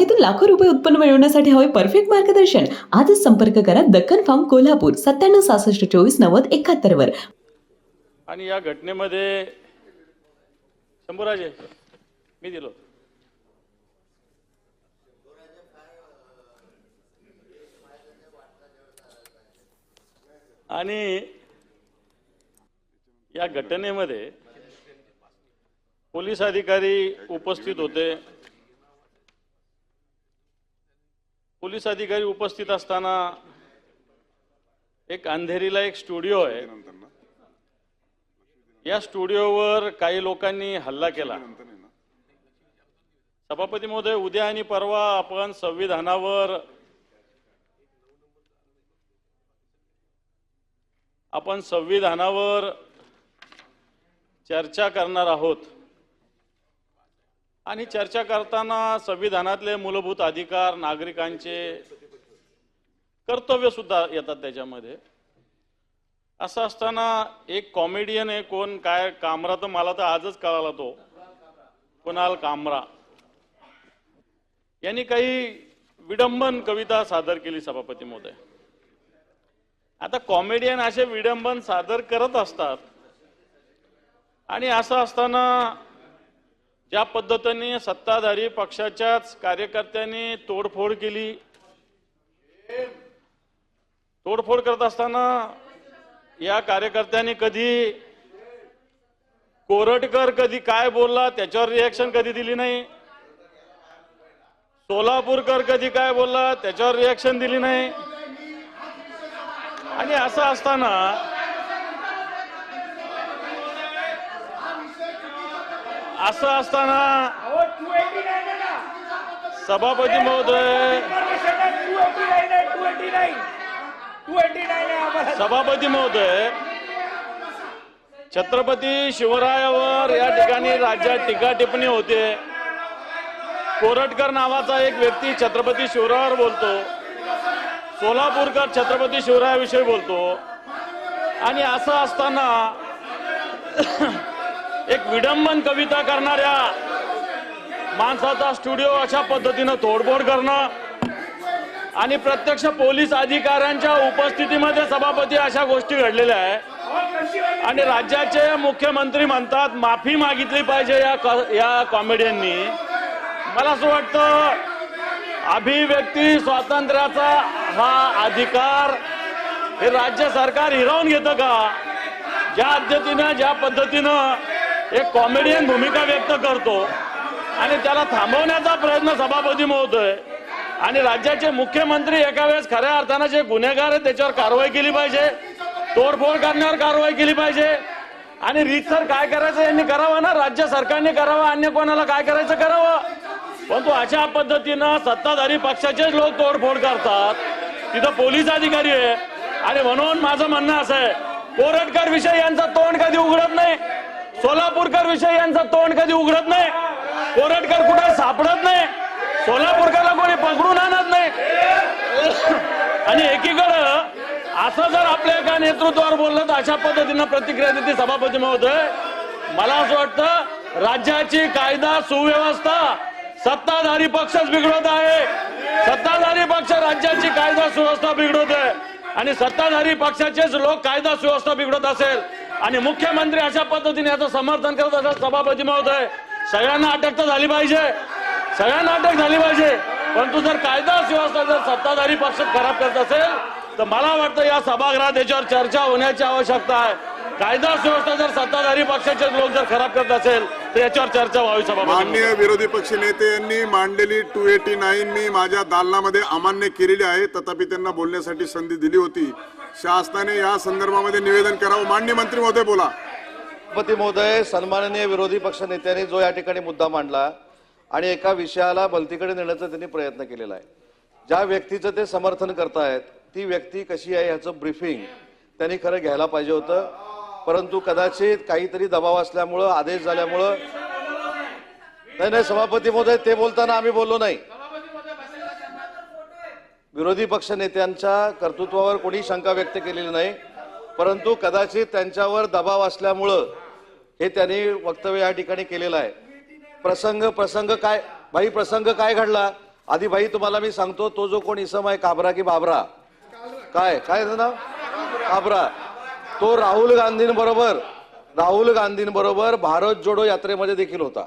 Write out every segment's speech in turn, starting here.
बागेतून लाखो रुपये उत्पन्न मिळवण्यासाठी हवे परफेक्ट मार्गदर्शन. आजच संपर्क करा दक्कन फार्म कोल्हापूर सत्त्याण्णव सहासष्ट चोवीस नव्वद एकाहत्तर वर. आणि या घटनेमध्ये शंभूराजे मी दिलो आणि या घटनेमध्ये पोलीस अधिकारी उपस्थित होते. पोलीस अधिकारी उपस्थित असताना एक अंधेरीला एक स्टुडिओ आहे. या स्टुडिओवर काही लोकांनी हल्ला केला. सभापती महोदय उद्या आणि परवा आपण संविधानावर आपण संविधानावर चर्चा करणार आहोत. आणि चर्चा करताना संविधानातले मूलभूत अधिकार नागरिकांचे कर्तव्य सुद्धा येतात त्याच्यामध्ये. असं असताना एक कॉमेडियन आहे कोण काय कामरा तर मला तर आजच कळाला तो. कुणाल कामरा. यांनी काही विडंबन कविता सादर केली सभापती महोदय. आता कॉमेडियन असे विडंबन सादर करत असतात. आणि असं असताना ज्या पद्धतीने सत्ताधारी पक्षाच्याच कार्यकर्त्यांनी तोडफोड केली. तोडफोड करत असताना या कार्यकर्त्यांनी कधी कोरटकर कधी काय बोलला त्याच्यावर रिॲक्शन कधी दिली नाही. सोलापूरकर कधी काय बोलला त्याच्यावर रिॲक्शन दिली नाही. आणि असं असताना असं असताना सभापती महोदय सभापती महोदय छत्रपती शिवरायावर या ठिकाणी राज्यात टीका टिप्पणी होते. कोरटकर नावाचा एक व्यक्ती छत्रपती शिवरायावर बोलतो. सोलापूरकर छत्रपती शिवरायाविषयी बोलतो. आणि असं असताना एक विडंबन कविता करणाऱ्या माणसाचा स्टुडिओ अशा पद्धतीनं तोडफोड करणं आणि प्रत्यक्ष पोलीस अधिकाऱ्यांच्या उपस्थितीमध्ये सभापती अशा गोष्टी घडलेल्या आहे. आणि राज्याचे मुख्यमंत्री म्हणतात माफी मागितली पाहिजे या या कॉमेडियननी. मला असं वाटतं अभिव्यक्ती स्वातंत्र्याचा हा अधिकार हे राज्य सरकार हिरावून घेतं का? ज्या पद्धतीनं ज्या पद्धतीनं एक कॉमेडियन भूमिका व्यक्त करतो आणि त्याला थांबवण्याचा प्रयत्न सभापती महोदय. आणि राज्याचे मुख्यमंत्री एका वेळेस खऱ्या अर्थानं जे गुन्हेगार आहेत त्याच्यावर कारवाई केली पाहिजे. तोडफोड करण्यावर कारवाई केली पाहिजे. आणि रीतसर काय करायचं यांनी करावं ना? राज्य सरकारने करावं अन्य कोणाला काय करायचं करावं? परंतु अशा पद्धतीनं सत्ताधारी पक्षाचेच लोक तोडफोड करतात. तिथं पोलीस अधिकारी आहे आणि म्हणून माझं म्हणणं असं आहे कोरटकर विषय यांचा तोंड कधी उघडत नाही? सोलापूरकर विषयी यांचं तोंड कधी उघडत नाही. कोरटकर कुठे सापडत नाही. सोलापूरकरला कोणी पकडून आणत नाही. आणि एकीकडं असं जर आपल्या एका नेतृत्वावर बोललं तर अशा पद्धतीनं प्रतिक्रिया देते सभापती महोदय. मला असं वाटतं राज्याची कायदा सुव्यवस्था सत्ताधारी पक्षच बिघडवत आहे. सत्ताधारी पक्ष राज्याची कायदा सुव्यवस्था बिघडवत आहे. आणि सत्ताधारी पक्षाचेच लोक कायदा सुव्यवस्था बिघडत असेल. आणि मुख्यमंत्री अशा पद्धतीने याचं समर्थन करत असेल सभापती महोदय सगळ्यांना अटक तर झाली पाहिजे. सगळ्यांना अटक झाली पाहिजे. परंतु जर कायदा सुव्यवस्था जर सत्ताधारी पक्ष खराब करत असेल तर मला वाटतं या सभागृहात याच्यावर चर्चा होण्याची आवश्यकता आहे. कायदा सुव्यवस्था जर सत्ताधारी पक्षाचे लोक जर खराब करत असेल तर याच्यावर चर्चा व्हावी सभा माननीय विरोधी पक्ष नेते यांनी मांडलेली टू एटी नाईन मी माझ्या दालनामध्ये अमान्य केलेली आहे. तथापि त्यांना बोलण्यासाठी संधी दिली होती. शासनाने या संदर्भामध्ये निवेदन करावं. मान्य मंत्री महोदय बोला. सभापती महोदय सन्माननीय विरोधी पक्ष नेत्यांनी जो या ठिकाणी मुद्दा मांडला आणि एका विषयाला बलतीकडे नेण्याचा त्यांनी प्रयत्न केलेला आहे. ज्या व्यक्तीचं ते समर्थन करतायत ती व्यक्ती कशी आहे ह्याचं ब्रीफिंग त्यांनी खरं घ्यायला पाहिजे होतं. परंतु कदाचित काहीतरी दबाव असल्यामुळं आदेश झाल्यामुळं नाही नाही सभापती महोदय ते बोलताना आम्ही बोललो नाही. विरोधी पक्षनेत्यांच्या कर्तृत्वावर कोणी शंका व्यक्त केलेली नाही परंतु कदाचित त्यांच्यावर दबाव असल्यामुळं हे त्यांनी वक्तव्य या ठिकाणी केलेलं आहे. प्रसंग प्रसंग काय भाई प्रसंग काय घडला? आधी भाई तुम्हाला मी सांगतो तो जो कोण इसम आहे काबरा की बाबरा? काय काय नाव? काबरा तो राहुल गांधींबरोबर राहुल गांधींबरोबर भारत जोडो यात्रेमध्ये देखील होता.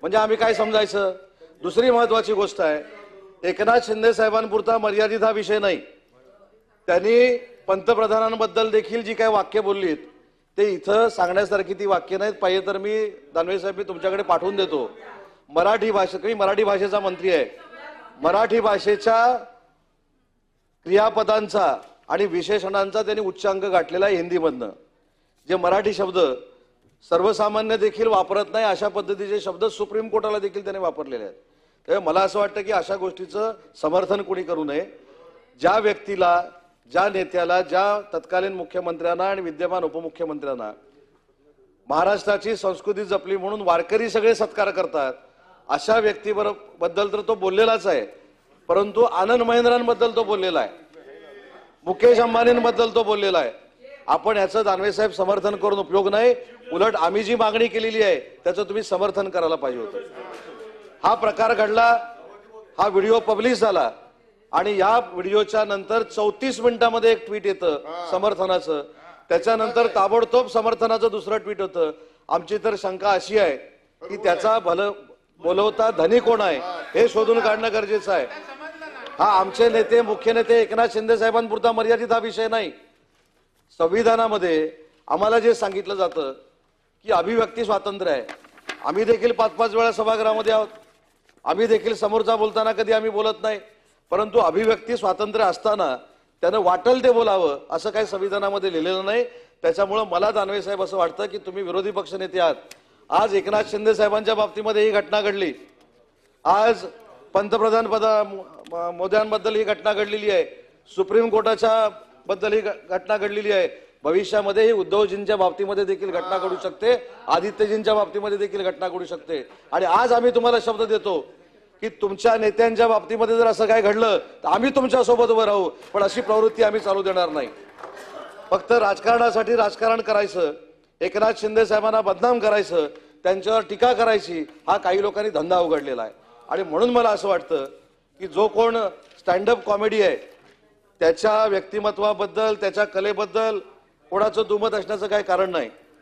म्हणजे आम्ही काय समजायचं? दुसरी महत्वाची गोष्ट आहे एकनाथ शिंदे साहेबांपुरता मर्यादित हा विषय नाही. त्यांनी पंतप्रधानांबद्दल देखील जी काही वाक्य बोललीत ते इथं सांगण्यासारखी ती वाक्य नाहीत. पाहिजे तर मी दानवे साहेब मी तुमच्याकडे पाठवून देतो. मराठी भाषा मी मराठी भाषेचा मंत्री आहे. मराठी भाषेच्या क्रियापदांचा आणि विशेषणांचा त्यांनी उच्चांक गाठलेला आहे हिंदीमधनं. जे मराठी शब्द सर्वसामान्य देखील वापरत नाही अशा पद्धतीचे शब्द सुप्रीम कोर्टाला देखील त्याने वापरलेले आहेत. त्यामुळे मला असं वाटतं की अशा गोष्टीचं समर्थन कोणी करू नये. ज्या व्यक्तीला ज्या नेत्याला ज्या तत्कालीन मुख्यमंत्र्यांना आणि विद्यमान उपमुख्यमंत्र्यांना महाराष्ट्राची संस्कृती जपली म्हणून वारकरी सगळे सत्कार करतात अशा व्यक्तीबरोबरबद्दल तर तो बोललेलाच आहे. परंतु आनंद महेंद्रांबद्दल तो बोललेला आहे. मुकेश अंबानींबद्दल तो बोललेला आहे. आपण याचं दानवे साहेब समर्थन करून उपयोग नाही. उलट आम्ही जी मागणी केलेली आहे त्याचं तुम्ही समर्थन करायला पाहिजे होतं. हा प्रकार घडला हा व्हिडिओ पब्लिश झाला आणि या व्हिडिओच्या नंतर चौतीस मिनिटांमध्ये एक ट्विट येतं समर्थनाचं. त्याच्यानंतर ताबडतोब समर्थनाचं दुसरं ट्विट होतं. आमची तर शंका अशी आहे की त्याचा भल बोलवता धनी कोण आहे हे शोधून काढणं गरजेचं आहे. हा आमचे नेते मुख्य नेते एकनाथ शिंदे साहेबांपुरता मर्यादित हा विषय नाही. संविधानामध्ये आम्हाला जे सांगितलं जातं की अभिव्यक्ती स्वातंत्र्य आहे. आम्ही देखील पाच पाच वेळा सभागृहामध्ये आहोत. आम्ही देखील समोरचा बोलताना कधी आम्ही बोलत नाही परंतु अभिव्यक्ती स्वातंत्र्य असताना त्यानं वाटल ते बोलावं असं काही संविधानामध्ये लिहिलेलं नाही. त्याच्यामुळं मला दानवे साहेब असं वाटतं की तुम्ही विरोधी पक्षनेते आहात. आज एकनाथ शिंदे साहेबांच्या बाबतीमध्ये ही घटना घडली. आज पंतप्रधान पदा मोद्यांबद्दल ही घटना घडलेली आहे. सुप्रीम कोर्टाच्या बद्दल ही घ- घटना घडलेली आहे. भविष्यामध्येही उद्धवजींच्या बाबतीमध्ये देखील घटना घडू शकते आदित्यजींच्या बाबतीमध्ये देखील घटना घडू शकते. आणि आज आम्ही तुम्हाला शब्द देतो की तुमच्या नेत्यांच्या बाबतीमध्ये जर असं काय घडलं तर आम्ही तुमच्यासोबत उभं राहू पण अशी प्रवृत्ती आम्ही चालू देणार नाही. फक्त राजकारणासाठी राजकारण करायचं एकनाथ शिंदे साहेबांना बदनाम करायचं त्यांच्यावर टीका करायची हा काही लोकांनी धंदा उघडलेला आहे. आणि म्हणून मला असं वाटतं की जो कोण स्टँडअप कॉमेडी आहे त्याच्या व्यक्तिमत्वाबद्दल त्याच्या कलेबद्दल कोणाचं दुमत असण्याचं काही कारण नाही.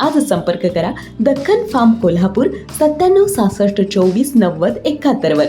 आज संपर्क करा दख्खन फार्म कोल्हापूर सत्त्याण्णव सहासष्ट चोवीस नव्वद एकाहत्तरवर.